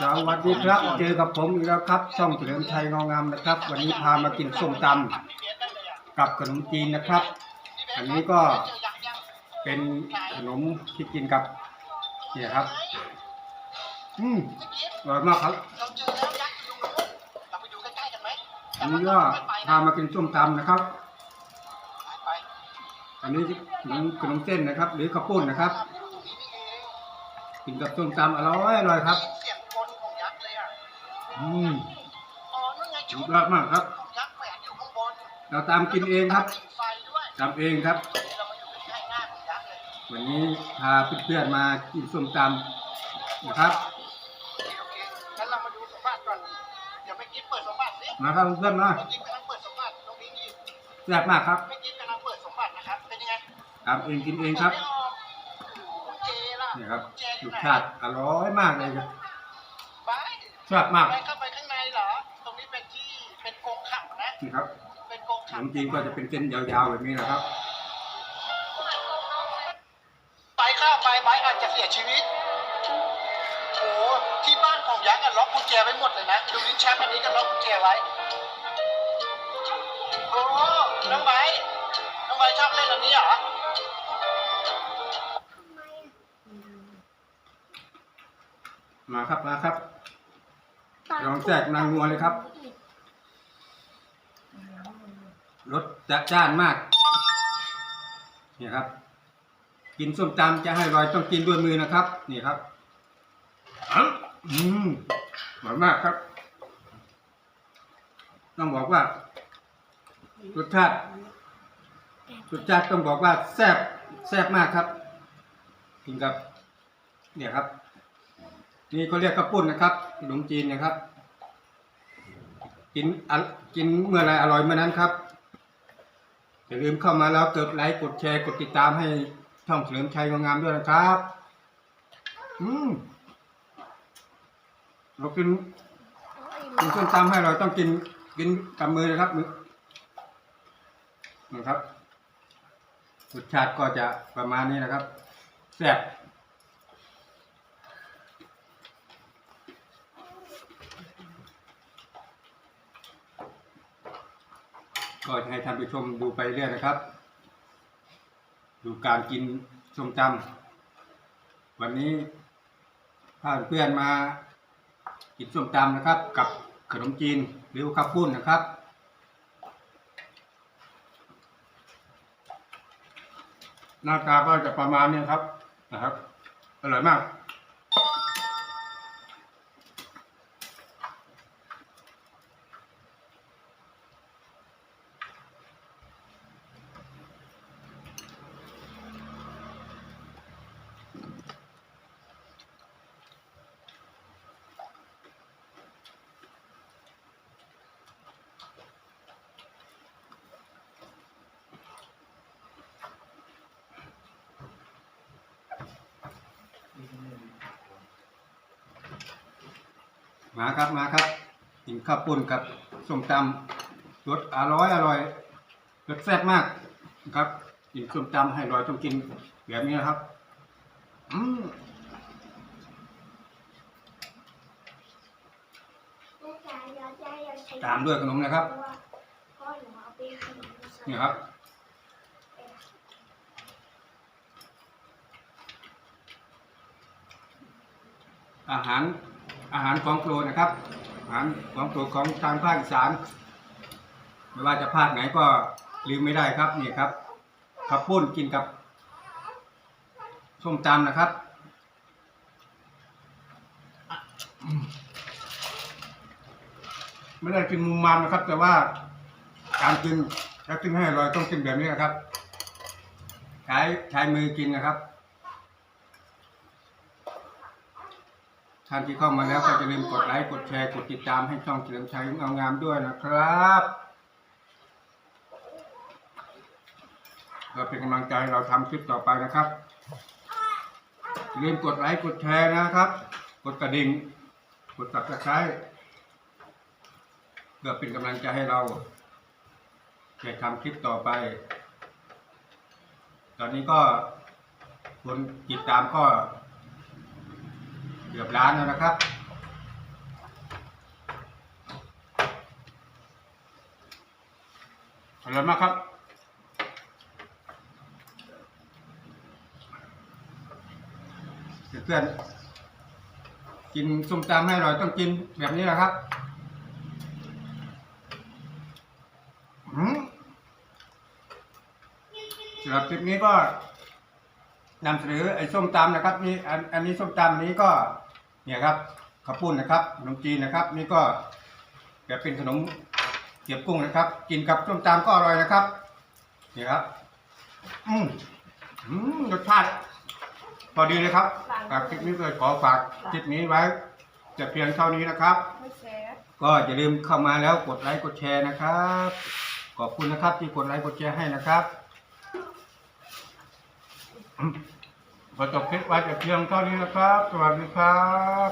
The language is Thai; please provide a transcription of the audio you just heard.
สวัสดีครับ เจอกับผมอีกแล้วครับช่องเฉลิมชัยเงางามนะครับ วันนี้พามากินส้มตำกับขนมจีนนะครับ อันนี้ก็เป็นขนมที่กินกับเนี่ยครับ อืมอร่อยมากครับอันนี้ก็พามากินส้มตำนะครับ อันนี้ขนมขนมเส้นนะครับ หรือข้าวปุ้นนะครับกินกับส้มตำอร่อยอร่อยครับ อืมอ๋อนั่นไงชุสุดดยอดมากครับของยักษ์แขวนอยู่ข้างบนเราตามกินเองครับติดไฟด้วยทำเองครับ เรามาอยู่ใกล้ๆหน้าของยักษ์เลยวันนี้พาเพื่อนๆมากินส้มตำนะครับโอเคโอเคงั้นเรามาดูสมบัติก่อนเดี๋ยวไปกิ๊บเปิดสมบัติสิมาครับเพื่อนๆมาไปกิ๊บกำลังเปิดสมบัติตรงนี้นี่แซ่บมากครับไปกิ๊บกำลังเปิดสมบัตินะครับเป็นยังไงตามเองกินเองครับไม่ออกคุณเจล่ะนี่ครับณเจอรยู่สไหนชาติอร่อยมากเลยครับไป แซ่บมากไปเข้าไปข้างในเหรอ ตรงนี้เป็นที่เป็นกรงขังนะ นี่ครับเป็นกรงขขันงมจีนก็จะเป็นเส้นยาวๆแบบนี้นะครับ ไปเข้าไปไปอาจจะเสียชีวิตโอ้ที่บ้านของยักษ์อะล็อกกุญแจไว้หมดเลยนะ ดูลิ้นชักอันนี้ก็ล็อกกุญแจไว้ โอ้น้องไบร์ทน้องไบร์ทชอบเล่นอันนี้เหรอ มาครับมาครับ ลองแทรกนางงัวเลยครับ รสจัดจ้านมากนี่ครับ กินส้มตำจะให้อร่อยต้องกินด้วยมือนะครับ นี่ครับอื้ออืมอร่อยมากครับ ต้องบอกว่ารสชาติรสชาติต้องบอกว่าแซ่บแซ่บมากครับกินกับ เนี่ยครับ นี่เขาเรียกกระปุ้นนะครับขนมจีนนะครับ กินอะกินเมื่อไรอร่อยเมื่อนั้นครับอย่าลืมเข้ามาแล้วกดไลค์กดแชร์กดติดตามให้ช่องเฉลิมชัยงามด้วยนะครับ อืมเรากินกินส้มตำให้เราต้องกินกินกับมือนะครับมือนะครับรสชาติก็จะประมาณนี้นะครับแซ่บ ก็ให้ท่านผู้ชมดูไปเรื่อยนะครับ ดูการกินส้มตำวันนี้พาเพื่อนมากินส้มตำนะครับ กับขนมจีนหรือข้าวปุ้นนะครับ หน้าตาก็จะประมาณนี้ครับนะครับอร่อยมาก มาครับมาครับกินข้าวปุ้นกับส้มตำรสอร่อยอร่อยรสแซ่บมากนะครับกินส้มตำให้อร่อยต้องกินแบบนี้นะครับ อืมตามด้วยขนมนะครับนี่ครับอาหาร อาหารของโปรดนะครับ อาหารของโปรดของทางภาคอีสานไม่ว่าจะภาคไหนก็ลืมไม่ได้ครับนี่ครับข้าวปุ้นกินกับส้มตำนะครับไม่ได้กินมุมมามนะครับ แต่ว่าการกินถ้ากินให้อร่อยต้องกินแบบนี้นะครับใช้ใช้มือกินนะครับ ท่านที่เข้ามาแล้วก็จะลืมกดไลค์กดแชร์กดติดตามให้ช่องเฉลิมชัยเอางามด้วยนะครับก็เป็นกำลังใจให้เราทำคลิปต่อไปนะครับอย่าลืมกดไลค์กดแชร์นะครับ กดกระดิ่งกดตับตะไคร้เพื่อเป็นกำลังใจให้เราจะทำคลิปต่อไป ตอนนี้ก็คนติดตามก็ เกือบล้านแล้วนะครับ อร่อยมากครับเพื่อนกินส้มตำให้อร่อยต้องกินแบบนี้นะครับสำหรับคลิปนี้ก็ นำเสนอไอ้ส้มตำนะครับนี่อันอันนี้ส้มตำอันนี้ก็เนี่ยครับข้าวปุ้นนะครับขนมจีนนะครับ นี่ก็แบบเป็นขนมเกี๊ยวกุ้งนะครับ กินกับส้มตำก็อร่อยนะครับนี่ครับอืมอืมรสชาติพอดีเลยครับกับคลิปนี้เลยขอฝากคลิปนี้ไว้ จะเพียงเท่านี้นะครับไม่แชร์ก็อย่าลืมเข้ามาแล้วกดไลค์กดแชร์นะครับ ขอบคุณนะครับที่กดไลค์กดแชร์ให้นะครับ อืมขอจบคลิปไว้จะเพียงเท่านี้นะครับ สวัสดีครับ